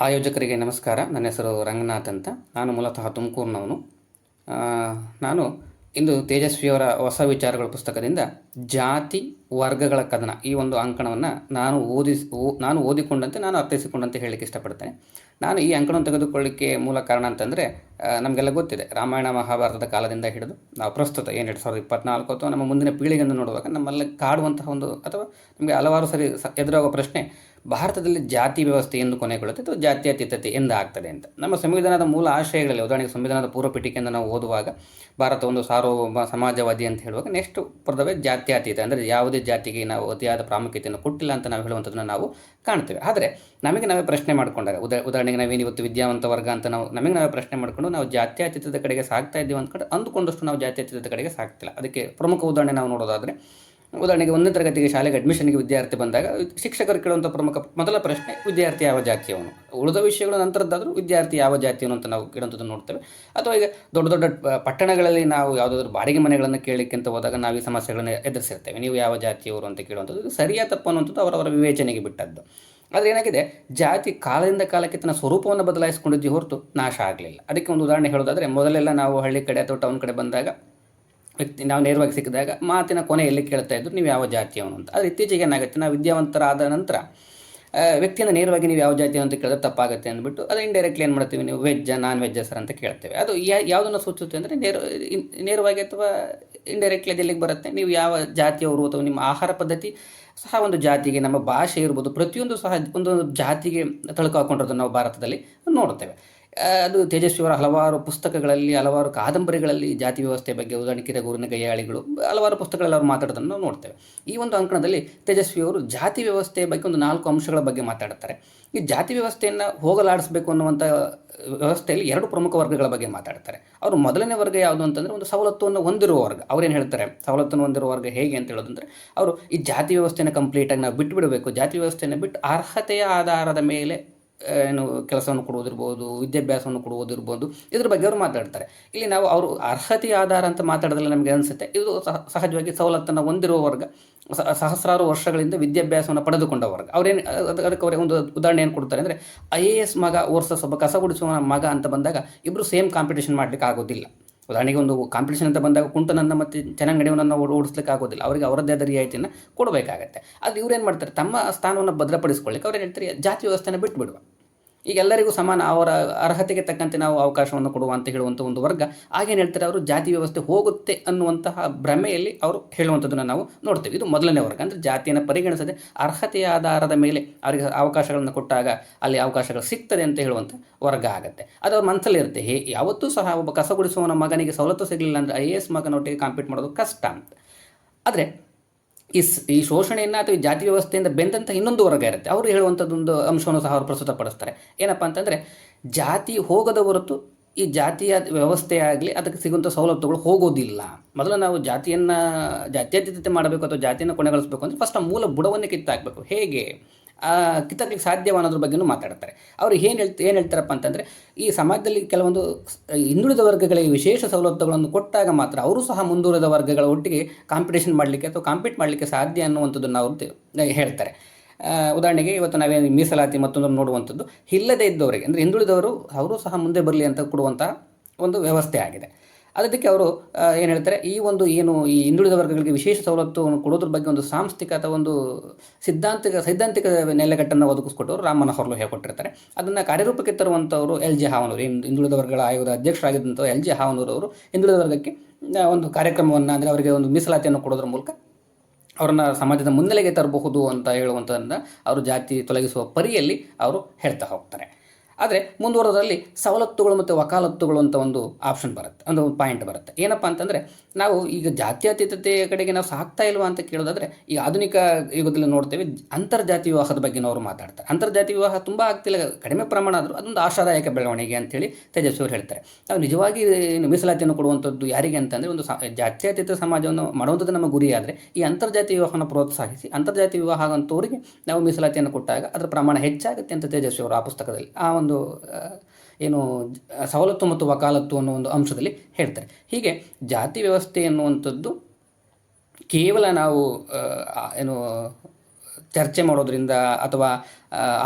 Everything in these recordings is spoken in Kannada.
ಆಯೋಜಕರಿಗೆ ನಮಸ್ಕಾರ. ನನ್ನ ಹೆಸರು ರಂಗನಾಥ್ ಅಂತ. ನಾನು ಮೂಲತಃ ತುಮಕೂರಿನವನು. ನಾನು ಇಂದು ತೇಜಸ್ವಿಯವರ ಹೊಸ ವಿಚಾರಗಳ ಪುಸ್ತಕದಿಂದ ಜಾತಿ ವರ್ಗಗಳ ಕದನ, ಈ ಒಂದು ಅಂಕಣವನ್ನು ನಾನು ಓದಿಸ್ ನಾನು ಓದಿಕೊಂಡಂತೆ, ನಾನು ಅರ್ಥೈಸಿಕೊಂಡಂತೆ ಹೇಳಲಿಕ್ಕೆ ಇಷ್ಟಪಡ್ತೇನೆ. ನಾನು ಈ ಅಂಕಣವನ್ನು ತೆಗೆದುಕೊಳ್ಳಿಕ್ಕೆ ಮೂಲ ಕಾರಣ ಅಂತಂದರೆ ನಮಗೆಲ್ಲ ಗೊತ್ತಿದೆ. ರಾಮಾಯಣ ಮಹಾಭಾರತದ ಕಾಲದಿಂದ ಹಿಡಿದು, ನಾವು ಪ್ರಸ್ತುತ ಏನು ಎರಡು ಸಾವಿರದ ಇಪ್ಪತ್ನಾಲ್ಕು ಅಥವಾ ನಮ್ಮ ಮುಂದಿನ ಪೀಳಿಗೆಯನ್ನು ನೋಡುವಾಗ ನಮ್ಮಲ್ಲಿ ಕಾಡುವಂತಹ ಒಂದು ಅಥವಾ ನಮಗೆ ಹಲವಾರು ಸರಿ ಸ- ಎದುರಾಗುವ ಪ್ರಶ್ನೆ, ಭಾರತದಲ್ಲಿ ಜಾತಿ ವ್ಯವಸ್ಥೆ ಎಂದು ಕೊನೆಗೊಳ್ಳುತ್ತೆ ಅಥವಾ ಜಾತ್ಯತೀತತೆ ಎಂದು ಆಗ್ತದೆ ಅಂತ. ನಮ್ಮ ಸಂವಿಧಾನದ ಮೂಲ ಆಶಯಗಳಲ್ಲಿ, ಉದಾಹರಣೆಗೆ ಸಂವಿಧಾನದ ಪೂರ್ವ ಪೀಠಿಕೆಯನ್ನು ನಾವು ಓದುವಾಗ, ಭಾರತ ಒಂದು ಸಾರ್ವಭೌಮ ಸಮಾಜವಾದಿ ಅಂತ ಹೇಳುವಾಗ ನೆಕ್ಸ್ಟ್ ಪದವೇ ಜಾತ್ಯತೀತ, ಅಂದರೆ ಯಾವುದೇ ಜಾತಿಗೆ ನಾವು ಅತಿಯಾದ ಪ್ರಾಮುಖ್ಯತೆಯನ್ನು ಕೊಟ್ಟಿಲ್ಲ ಅಂತ ನಾವು ಹೇಳುವಂಥದ್ದನ್ನು ನಾವು ಕಾಣ್ತೇವೆ. ಆದರೆ ನಮಗೆ ನಾವೇ ಪ್ರಶ್ನೆ ಮಾಡಿಕೊಂಡಾಗ, ಉದಾ, ಉದಾಹರಣೆಗೆ ನಾವೇನು ಇವತ್ತು ವಿದ್ಯಾವಂತ ವರ್ಗ ಅಂತ ನಾವು, ನಮಗೆ ನಾವೇ ಪ್ರಶ್ನೆ ಮಾಡಿಕೊಂಡು ನಾವು ಜಾತ್ಯಾತೀತದ ಕಡೆಗೆ ಸಾಗ್ತಾ ಇದ್ದೀವಿ ಅಂದ್ಕೊಂಡು ಅಂದುಕೊಂಡಷ್ಟು ನಾವು ಜಾತ್ಯಾತೀತದ ಕಡೆಗೆ ಸಾಗ್ತಿಲ್ಲ. ಅದಕ್ಕೆ ಪ್ರಮುಖ ಉದಾಹರಣೆ ನಾವು ನೋಡೋದಾದರೆ ಉದಾಹರಣೆಗೆ ಒಂದನೇ ತರಗತಿಗೆ ಶಾಲೆಗೆ ಅಡ್ಮಿಷನ್ಗೆ ವಿದ್ಯಾರ್ಥಿ ಬಂದಾಗ ಶಿಕ್ಷಕರು ಕೇಳುವಂಥ ಪ್ರಮುಖ ಮೊದಲ ಪ್ರಶ್ನೆ, ವಿದ್ಯಾರ್ಥಿ ಯಾವ ಜಾತಿಯವನು ಉಳಿದ ವಿಷಯಗಳು ನಂತರದ್ದಾದರೂ ವಿದ್ಯಾರ್ಥಿ ಯಾವ ಜಾತಿಯವನು ಅಂತ ನಾವು ಕೇಳುವಂಥದ್ದು ನೋಡ್ತೇವೆ. ಅಥವಾ ಈಗ ದೊಡ್ಡ ದೊಡ್ಡ ಪಟ್ಟಣಗಳಲ್ಲಿ ನಾವು ಯಾವುದಾದ್ರೂ ಬಾಡಿಗೆ ಮನೆಗಳನ್ನು ಕೇಳಲಿಕ್ಕೆ ಅಂತ ಹೋದಾಗ ನಾವು ಈ ಸಮಸ್ಯೆಗಳನ್ನು ಎದುರಿಸಿರ್ತೇವೆ. ನೀವು ಯಾವ ಜಾತಿಯವರು ಅಂತ ಕೇಳುವಂಥದ್ದು ಸರಿಯಾ ತಪ್ಪು ಅನ್ನುವಂಥದ್ದು ಅವರವರ ವಿವೇಚನೆಗೆ ಬಿಟ್ಟದ್ದು. ಆದರೆ ಏನಾಗಿದೆ? ಜಾತಿ ಕಾಲದಿಂದ ಕಾಲಕ್ಕೆ ತನ್ನ ಸ್ವರೂಪವನ್ನು ಬದಲಾಯಿಸಿಕೊಂಡಿದ್ದೇ ಹೊರತು ನಾಶ ಆಗಲಿಲ್ಲ. ಅದಕ್ಕೆ ಒಂದು ಉದಾಹರಣೆ ಹೇಳೋದಾದರೆ ಮೊದಲೆಲ್ಲ ನಾವು ಹಳ್ಳಿ ಕಡೆ ಅಥವಾ ಟೌನ್ ಕಡೆ ಬಂದಾಗ ವ್ಯಕ್ತಿ ನಾವು ನೇರವಾಗಿ ಸಿಕ್ಕಿದಾಗ ಮಾತಿನ ಕೊನೆಯಲ್ಲಿ ಕೇಳ್ತಾ ಇದ್ರು, ನೀವು ಯಾವ ಜಾತಿಯವನು ಅಂತ. ಆದರೆ ಇತ್ತೀಚೆಗೆ ಏನಾಗುತ್ತೆ, ನಾವು ವಿದ್ಯಾವಂತರಾದ ನಂತರ ವ್ಯಕ್ತಿಯನ್ನ ನೇರವಾಗಿ ನೀವು ಯಾವ ಜಾತಿ ಅಂತ ಕೇಳಿದ್ರೆ ತಪ್ಪಾಗುತ್ತೆ ಅಂದ್ಬಿಟ್ಟು, ಅದು ಇಂಡೈರೆಕ್ಟ್ಲಿ ಏನು ಮಾಡ್ತೀವಿ ನೀವು, ವೆಜ್ಜ ನಾನ್ ವೆಜ್ಜ ಸರ್ ಅಂತ ಕೇಳ್ತೇವೆ. ಅದು ಯಾವುದನ್ನು ಸೂಚಿಸುತ್ತೆ ಅಂದರೆ ನೇರ ನೇರವಾಗಿ ಅಥವಾ ಇಂಡೈರೆಕ್ಟ್ಲಿ ಅದೆಲ್ಲಿಗೆ ಬರುತ್ತೆ? ನೀವು ಯಾವ ಜಾತಿಯವರು ಅಥವಾ ನಿಮ್ಮ ಆಹಾರ ಪದ್ಧತಿ ಸಹ ಒಂದು ಜಾತಿಗೆ, ನಮ್ಮ ಭಾಷೆ ಇರ್ಬೋದು, ಪ್ರತಿಯೊಂದು ಸಹ ಒಂದು ಜಾತಿಗೆ ತಳುಕು ಹಾಕೊಂಡಿರೋದು ನಾವು ಭಾರತದಲ್ಲಿ ನೋಡ್ತೇವೆ ಅದು ತೇಜಸ್ವಿಯವರ ಹಲವಾರು ಪುಸ್ತಕಗಳಲ್ಲಿ, ಹಲವಾರು ಕಾದಂಬರಿಗಳಲ್ಲಿ ಜಾತಿ ವ್ಯವಸ್ಥೆ ಬಗ್ಗೆ ಉದಾಹರಣೆ ಕಿರಗೂರಿನ ಗೈಯಾಳಿಗಳು ಹಲವಾರು ಪುಸ್ತಕಗಳಲ್ಲಿ ಅವರು ಮಾತಾಡೋದನ್ನು ನಾವು ನೋಡ್ತೇವೆ. ಈ ಒಂದು ಅಂಕಣದಲ್ಲಿ ತೇಜಸ್ವಿಯವರು ಜಾತಿ ವ್ಯವಸ್ಥೆಯ ಬಗ್ಗೆ ಒಂದು ನಾಲ್ಕು ಅಂಶಗಳ ಬಗ್ಗೆ ಮಾತಾಡ್ತಾರೆ. ಈ ಜಾತಿ ವ್ಯವಸ್ಥೆಯನ್ನು ಹೋಗಲಾಡಿಸಬೇಕು ಅನ್ನುವಂಥ ವ್ಯವಸ್ಥೆಯಲ್ಲಿ ಎರಡು ಪ್ರಮುಖ ವರ್ಗಗಳ ಬಗ್ಗೆ ಮಾತಾಡ್ತಾರೆ. ಅವರು ಮೊದಲನೇ ವರ್ಗ ಯಾವುದು ಅಂತಂದರೆ ಒಂದು ಸವಲತ್ತನ್ನು ಹೊಂದಿರುವ ವರ್ಗ. ಅವ್ರೇನು ಹೇಳ್ತಾರೆ? ಸವಲತ್ತನ್ನು ಹೊಂದಿರುವ ವರ್ಗ ಹೇಗೆ ಅಂತ ಹೇಳೋದಂದರೆ, ಅವರು ಈ ಜಾತಿ ವ್ಯವಸ್ಥೆಯನ್ನು ಕಂಪ್ಲೀಟಾಗಿ ನಾವು ಬಿಟ್ಟು ಬಿಡಬೇಕು ಜಾತಿ ವ್ಯವಸ್ಥೆಯನ್ನು ಬಿಟ್ಟು ಅರ್ಹತೆಯ ಆಧಾರದ ಮೇಲೆ ಏನು ಕೆಲಸವನ್ನು ಕೊಡುವುದಿರ್ಬೋದು, ವಿದ್ಯಾಭ್ಯಾಸವನ್ನು ಕೊಡುವುದಿರ್ಬೋದು, ಇದ್ರ ಬಗ್ಗೆ ಅವರು ಮಾತಾಡ್ತಾರೆ. ಇಲ್ಲಿ ನಾವು ಅವರು ಅರ್ಹತೆ, ಆಧಾರ ಅಂತ ಮಾತಾಡೋದ್ರಲ್ಲಿ ನಮಗೆ ಅನಿಸುತ್ತೆ. ಇದು ಸಹ, ಸಹಜವಾಗಿ ಸವಲತ್ತನ್ನು ಹೊಂದಿರುವ ವರ್ಗ ಸಹಸ್ರಾರು ವರ್ಷಗಳಿಂದ ವಿದ್ಯಾಭ್ಯಾಸವನ್ನು ಪಡೆದುಕೊಂಡ ವರ್ಗ. ಅವ್ರೇನು ಅದಕ್ಕೆ ಅವರೇ ಒಂದು ಉದಾಹರಣೆ ಏನು ಕೊಡ್ತಾರೆ. ಅಂದರೆ ಐ ಎ ಎಸ್ ಮಗ ವರ್ಸಸ್ ಒಬ್ಬ ಕಸ ಗುಡಿಸುವ ಮಗ ಅಂತ ಬಂದಾಗ ಇಬ್ಬರು ಸೇಮ್ ಕಾಂಪಿಟೇಷನ್ ಮಾಡಲಿಕ್ಕೆ ಆಗೋದಿಲ್ಲ. ಉದಾಹರಣೆಗೆ ಒಂದು ಕಾಂಪಿಟೇಷನ್ ಅಂತ ಬಂದಾಗ ಕುಂಟನನ್ನು ಮತ್ತು ಚೆನ್ನಾಗಿ ಓಡಿಸ್ಲಿಕ್ಕೆ ಆಗೋದಿಲ್ಲ. ಅವರಿಗೆ ಅವರದ್ದೇ ಆದ ರಿಯಾಯಿತಿಯನ್ನು ಕೊಡಬೇಕಾಗತ್ತೆ. ಅದು ಇವ್ರೇನು ಮಾಡ್ತಾರೆ? ತಮ್ಮ ಸ್ಥಾನವನ್ನು ಭದ್ರಪಡಿಸ್ಕೊಳ್ಳಿಕ್ಕೆ ಅವ್ರೇನು ಹೇಳ್ತಾರೆ? ಜಾತಿ ವ್ಯವಸ್ಥೆನ ಬಿಟ್ಬಿಡುವ. ಈಗ ಎಲ್ಲರಿಗೂ ಸಮಾನ, ಅವರ ಅರ್ಹತೆಗೆ ತಕ್ಕಂತೆ ನಾವು ಅವಕಾಶವನ್ನು ಕೊಡುವ ಅಂತ ಹೇಳುವಂಥ ಒಂದು ವರ್ಗ. ಹಾಗೇನು ಹೇಳ್ತಾರೆ ಅವರು, ಜಾತಿ ವ್ಯವಸ್ಥೆ ಹೋಗುತ್ತೆ ಅನ್ನುವಂತಹ ಭ್ರಮೆಯಲ್ಲಿ ಅವರು ಹೇಳುವಂಥದ್ದನ್ನು ನಾವು ನೋಡ್ತೇವೆ. ಇದು ಮೊದಲನೇ ವರ್ಗ. ಅಂದರೆ ಜಾತಿಯನ್ನು ಪರಿಗಣಿಸದೆ ಅರ್ಹತೆಯ ಆಧಾರದ ಮೇಲೆ ಅವರಿಗೆ ಅವಕಾಶಗಳನ್ನು ಕೊಟ್ಟಾಗ ಅಲ್ಲಿ ಅವಕಾಶಗಳು ಸಿಗ್ತದೆ ಅಂತ ಹೇಳುವಂಥ ವರ್ಗ ಆಗುತ್ತೆ. ಅದು ಅವ್ರ ಮನಸ್ಸಲ್ಲಿ ಇರುತ್ತೆ. ಹೇ, ಯಾವತ್ತೂ ಸಹ ಒಬ್ಬ ಕಸಗುಡಿಸುವವನ ಮಗನಿಗೆ ಸವಲತ್ತು ಸಿಗಲಿಲ್ಲ ಅಂದರೆ ಐ ಎ ಎಸ್ ಮಗನೊಟ್ಟಿಗೆ ಕಾಂಪೀಟ್ ಮಾಡೋದು ಕಷ್ಟ ಅಂತ. ಆದರೆ ಈ ಈ ಶೋಷಣೆಯನ್ನು ಅಥವಾ ಈ ಜಾತಿ ವ್ಯವಸ್ಥೆಯಿಂದ ಬೆಂದಂಥ ಇನ್ನೊಂದು ವರ್ಗ ಇರುತ್ತೆ. ಅವರು ಹೇಳುವಂಥದ್ದೊಂದು ಅಂಶವನ್ನು ಸಹ ಅವರು ಪ್ರಸ್ತುತಪಡಿಸ್ತಾರೆ. ಏನಪ್ಪ ಅಂತಂದರೆ, ಜಾತಿ ಹೋಗದ ಹೊರತು ಈ ಜಾತಿಯ ವ್ಯವಸ್ಥೆಯಾಗಲಿ ಅದಕ್ಕೆ ಸಿಗುವಂಥ ಸವಲತ್ತುಗಳು ಹೋಗೋದಿಲ್ಲ. ಮೊದಲು ನಾವು ಜಾತಿಯನ್ನು ಜಾತ್ಯತೀತತೆ ಮಾಡಬೇಕು ಅಥವಾ ಜಾತಿಯನ್ನು ಕೊನೆಗೊಳಿಸಬೇಕು ಅಂದರೆ ಫಸ್ಟ್ ಆ ಮೂಲ ಬುಡವನ್ನು ಕಿತ್ತಾಕಬೇಕು. ಹೇಗೆ? ಕಿತ್ತಾಕ್ಲಿಕ್ಕೆ ಸಾಧ್ಯವ ಅನ್ನೋದ್ರ ಬಗ್ಗೆನೂ ಮಾತಾಡ್ತಾರೆ. ಅವರು ಏನು ಹೇಳ್ತ, ಏನು ಹೇಳ್ತಾರಪ್ಪ ಅಂತಂದರೆ, ಈ ಸಮಾಜದಲ್ಲಿ ಕೆಲವೊಂದು ಹಿಂದುಳಿದ ವರ್ಗಗಳಿಗೆ ವಿಶೇಷ ಸವಲತ್ತುಗಳನ್ನು ಕೊಟ್ಟಾಗ ಮಾತ್ರ ಅವರು ಸಹ ಮುಂದುವರಿದ ವರ್ಗಗಳ ಒಟ್ಟಿಗೆ ಕಾಂಪಿಟೇಷನ್ ಮಾಡಲಿಕ್ಕೆ ಅಥವಾ ಕಾಂಪೀಟ್ ಮಾಡಲಿಕ್ಕೆ ಸಾಧ್ಯ ಅನ್ನುವಂಥದ್ದನ್ನು ಅವರು ಹೇಳ್ತಾರೆ. ಉದಾಹರಣೆಗೆ ಇವತ್ತು ನಾವೇನು ಮೀಸಲಾತಿ ಮತ್ತೊಂದನ್ನು ನೋಡುವಂಥದ್ದು, ಇಲ್ಲದೇ ಇದ್ದವರಿಗೆ, ಅಂದರೆ ಹಿಂದುಳಿದವರು, ಅವರು ಸಹ ಮುಂದೆ ಬರಲಿ ಅಂತ ಕೊಡುವಂಥ ಒಂದು ವ್ಯವಸ್ಥೆ ಆಗಿದೆ. ಅದಕ್ಕೆ ಅವರು ಏನು ಹೇಳ್ತಾರೆ, ಈ ಒಂದು ಏನು ಈ ಹಿಂದುಳಿದ ವರ್ಗಗಳಿಗೆ ವಿಶೇಷ ಸವಲತ್ತು ಕೊಡೋದ್ರ ಬಗ್ಗೆ ಒಂದು ಸಾಂಸ್ಥಿಕ ಅಥವಾ ಒಂದು ಸಿದ್ಧಾಂತಿಕ, ಸೈದ್ಧಾಂತಿಕ ನೆಲೆಗಟ್ಟನ್ನು ಒದಗಿಸ್ಕೊಟ್ಟವರು ರಾಮನ ಹೊರಲು ಹೇಳ್ಕೊಟ್ಟಿರ್ತಾರೆ ಅದನ್ನು ಕಾರ್ಯರೂಪಕ್ಕೆ ತರುವಂಥವರು ಎಲ್ ಜಿ ಹಾವನೂರು, ಹಿಂದ್- ಹಿಂದುಳಿದ ವರ್ಗಗಳ ಆಯೋಗದ ಅಧ್ಯಕ್ಷರಾಗಿದ್ದಂಥ ಎಲ್ ಜಿ ಹಾವನೂರು ಅವರು ಹಿಂದುಳಿದ ವರ್ಗಕ್ಕೆ ಒಂದು ಕಾರ್ಯಕ್ರಮವನ್ನು ಅಂದರೆ ಅವರಿಗೆ ಒಂದು ಮೀಸಲಾತಿಯನ್ನು ಕೊಡೋದ್ರ ಮೂಲಕ ಅವರನ್ನು ಸಮಾಜದ ಮುನ್ನೆಲೆಗೆ ತರಬಹುದು ಅಂತ ಹೇಳುವಂಥದ್ದನ್ನು ಅವರು ಜಾತಿ ತೊಲಗಿಸುವ ಪರಿಯಲ್ಲಿ ಅವರು ಹೇಳ್ತಾ ಹೋಗ್ತಾರೆ. ಆದರೆ ಮುಂದುವರೆದ್ರಲ್ಲಿ ಸವಲತ್ತುಗಳು ಮತ್ತು ವಕಾಲತ್ತುಗಳು ಅಂತ ಒಂದು ಆಪ್ಷನ್ ಬರುತ್ತೆ ಒಂದು ಪಾಯಿಂಟ್ ಬರುತ್ತೆ. ಏನಪ್ಪ ಅಂತಂದರೆ ನಾವು ಈಗ ಜಾತ್ಯತೀತತೆಯ ಕಡೆಗೆ ನಾವು ಸಾಕ್ತಾ ಇಲ್ವಾ ಅಂತ ಕೇಳೋದಾದರೆ ಈ ಆಧುನಿಕ ಯುಗದಲ್ಲಿ ನೋಡ್ತೇವೆ ಅಂತರ್ಜಾತಿ ವಿವಾಹದ ಬಗ್ಗೆ ಅವರು ಮಾತಾಡ್ತಾರೆ. ಅಂತರ್ಜಾತಿ ವಿವಾಹ ತುಂಬ ಆಗ್ತಿಲ್ಲ, ಕಡಿಮೆ ಪ್ರಮಾಣ ಆದರೂ ಅದೊಂದು ಆಶಾದಾಯಕ ಬೆಳವಣಿಗೆ ಅಂತೇಳಿ ತೇಜಸ್ವಿ ಅವರು ಹೇಳ್ತಾರೆ. ನಾವು ನಿಜವಾಗಿ ಮೀಸಲಾತಿಯನ್ನು ಕೊಡುವಂಥದ್ದು ಯಾರಿಗೆ ಅಂತಂದರೆ ಒಂದು ಜಾತ್ಯತೀತ ಸಮಾಜವನ್ನು ಮಾಡುವಂಥದ್ದು ನಮ್ಮ ಗುರಿಯಾದರೆ ಈ ಅಂತರ್ಜಾತಿ ವಿವಾಹವನ್ನು ಪ್ರೋತ್ಸಾಹಿಸಿ, ಅಂತರ್ಜಾತಿ ವಿವಾಹ ನಾವು ಮೀಸಲಾತಿಯನ್ನು ಕೊಟ್ಟಾಗ ಅದರ ಪ್ರಮಾಣ ಹೆಚ್ಚಾಗುತ್ತೆ ಅಂತ ತೇಜಸ್ವಿ ಅವರು ಆ ಪುಸ್ತಕದಲ್ಲಿ ಆ ಒಂದು ಆ, ಏನು ಸವಲತ್ತು ಮತ್ತು ವಕಾಲತ್ತು ಅನ್ನೋ ಒಂದು ಅಂಶದಲ್ಲಿ ಹೇಳ್ತಾರೆ. ಹೀಗೆ ಜಾತಿ ವ್ಯವಸ್ಥೆ ಎನ್ನುವಂಥದ್ದು ಕೇವಲ ನಾವು ಏನು ಚರ್ಚೆ ಮಾಡೋದ್ರಿಂದ ಅಥವಾ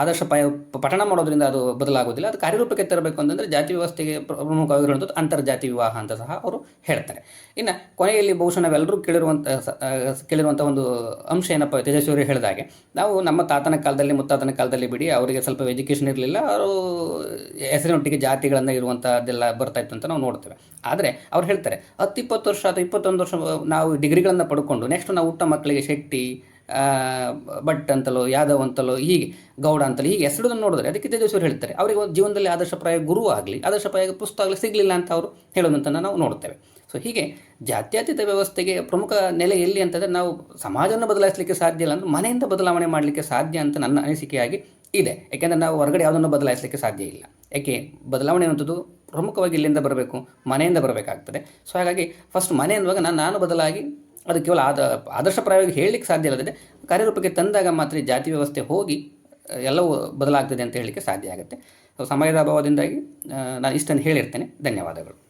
ಆದರ್ಶ ಪಯ, ಪಠಣ ಮಾಡೋದ್ರಿಂದ ಅದು ಬದಲಾಗೋದಿಲ್ಲ ಅದು ಕಾರ್ಯರೂಪಕ್ಕೆ ತರಬೇಕು ಅಂತಂದರೆ ಜಾತಿ ವ್ಯವಸ್ಥೆಗೆ ಪ್ರಮುಖವಾಗಿರುವಂಥದ್ದು ಪ್ರಮುಖವಾಗಿ ಅಂತರ್ಜಾತಿ ವಿವಾಹ ಅಂತ ಸಹ ಅವರು ಹೇಳ್ತಾರೆ. ಇನ್ನು ಕೊನೆಯಲ್ಲಿ ಬಹುಶಃ ನಾವೆಲ್ಲರೂ ಕೇಳಿರುವಂಥ ಕೇಳಿರುವಂಥ ಒಂದು ಅಂಶ ಏನಪ್ಪ, ತೇಜಸ್ವಿ ಅವರು ಹೇಳಿದಾಗೆ ನಾವು ನಮ್ಮ ತಾತನ ಕಾಲದಲ್ಲಿ, ಮುತ್ತಾತನ ಕಾಲದಲ್ಲಿ ಬಿಡಿ, ಅವರಿಗೆ ಸ್ವಲ್ಪ ಎಜುಕೇಷನ್ ಇರಲಿಲ್ಲ, ಅವರು ಹೆಸರಿನೊಟ್ಟಿಗೆ ಜಾತಿಗಳನ್ನು ಇರುವಂಥದ್ದೆಲ್ಲ ಬರ್ತಾ ಇತ್ತು ಅಂತ ನಾವು ನೋಡ್ತೇವೆ. ಆದರೆ ಅವ್ರು ಹೇಳ್ತಾರೆ, ಹತ್ತು ಇಪ್ಪತ್ತು ವರ್ಷ ಅಥವಾ ಇಪ್ಪತ್ತೊಂದು ವರ್ಷ ನಾವು ಡಿಗ್ರಿಗಳನ್ನು ಪಡ್ಕೊಂಡು ನೆಕ್ಸ್ಟ್ ನಾವು ಊಟ ಮಕ್ಕಳಿಗೆ ಶೆಟ್ಟಿ ಭಟ್ ಅಂತಲೋ, ಯಾದವ್ ಅಂತಲೋ, ಹೀಗೆ, ಗೌಡ ಅಂತಲೋ, ಹೀಗೆ ಹೆಸರುದನ್ನು ನೋಡಿದ್ರೆ ಅದಕ್ಕೆ ತೇಜಸ್ವಿ ಹೇಳ್ತಾರೆ. ಅವರಿಗೆ ಜೀವನದಲ್ಲಿ ಆದರ್ಶಪ್ರಾಯ ಗುರು ಆಗಲಿ ಆದರ್ಶಪ್ರಾಯ ಪುಸ್ತಕ ಆಗಲಿ ಸಿಗಲಿಲ್ಲ ಅಂತ ಅವರು ಹೇಳೋದಂತನ್ನು ನಾವು ನೋಡ್ತೇವೆ. ಸೊ ಹೀಗೆ ಜಾತ್ಯತೀತ ವ್ಯವಸ್ಥೆಗೆ ಪ್ರಮುಖ ನೆಲೆ ಎಲ್ಲಿ ಅಂತಂದರೆ ನಾವು ಸಮಾಜವನ್ನು ಬದಲಾಯಿಸಲಿಕ್ಕೆ ಸಾಧ್ಯ ಇಲ್ಲ ಅಂದರೆ ಮನೆಯಿಂದ ಬದಲಾವಣೆ ಮಾಡಲಿಕ್ಕೆ ಸಾಧ್ಯ ಅಂತ ನನ್ನ ಅನಿಸಿಕೆಯಾಗಿ ಇದೆ. ಯಾಕೆಂದರೆ ನಾವು ಹೊರಗಡೆ ಯಾವುದನ್ನು ಬದಲಾಯಿಸಲಿಕ್ಕೆ ಸಾಧ್ಯ ಇಲ್ಲ. ಯಾಕೆ? ಬದಲಾವಣೆ ಅಂತದ್ದು ಪ್ರಮುಖವಾಗಿ ಇಲ್ಲಿಂದ ಬರಬೇಕು, ಮನೆಯಿಂದ ಬರಬೇಕಾಗ್ತದೆ. ಸೊ ಹಾಗಾಗಿ ಫಸ್ಟ್ ಮನೆ ಅನ್ನುವಾಗ ನಾನು ನಾನು ಬದಲಾಗಿ ಅದು ಕೇವಲ ಆದ ಆದರ್ಶಪ್ರಾಯವಾಗಿ ಹೇಳಲಿಕ್ಕೆ ಸಾಧ್ಯ ಇಲ್ಲದೆ ಕಾರ್ಯರೂಪಕ್ಕೆ ತಂದಾಗ ಮಾತ್ರ ಜಾತಿ ವ್ಯವಸ್ಥೆ ಹೋಗಿ, ಎಲ್ಲವೂ ಬದಲಾಗ್ತದೆ ಅಂತ ಹೇಳಲಿಕ್ಕೆ ಸಾಧ್ಯ ಆಗುತ್ತೆ. ಸಮಯದ ಅಭಾವದಿಂದಾಗಿ ನಾನು ಇಷ್ಟನ್ನು ಹೇಳಿರ್ತೇನೆ. ಧನ್ಯವಾದಗಳು.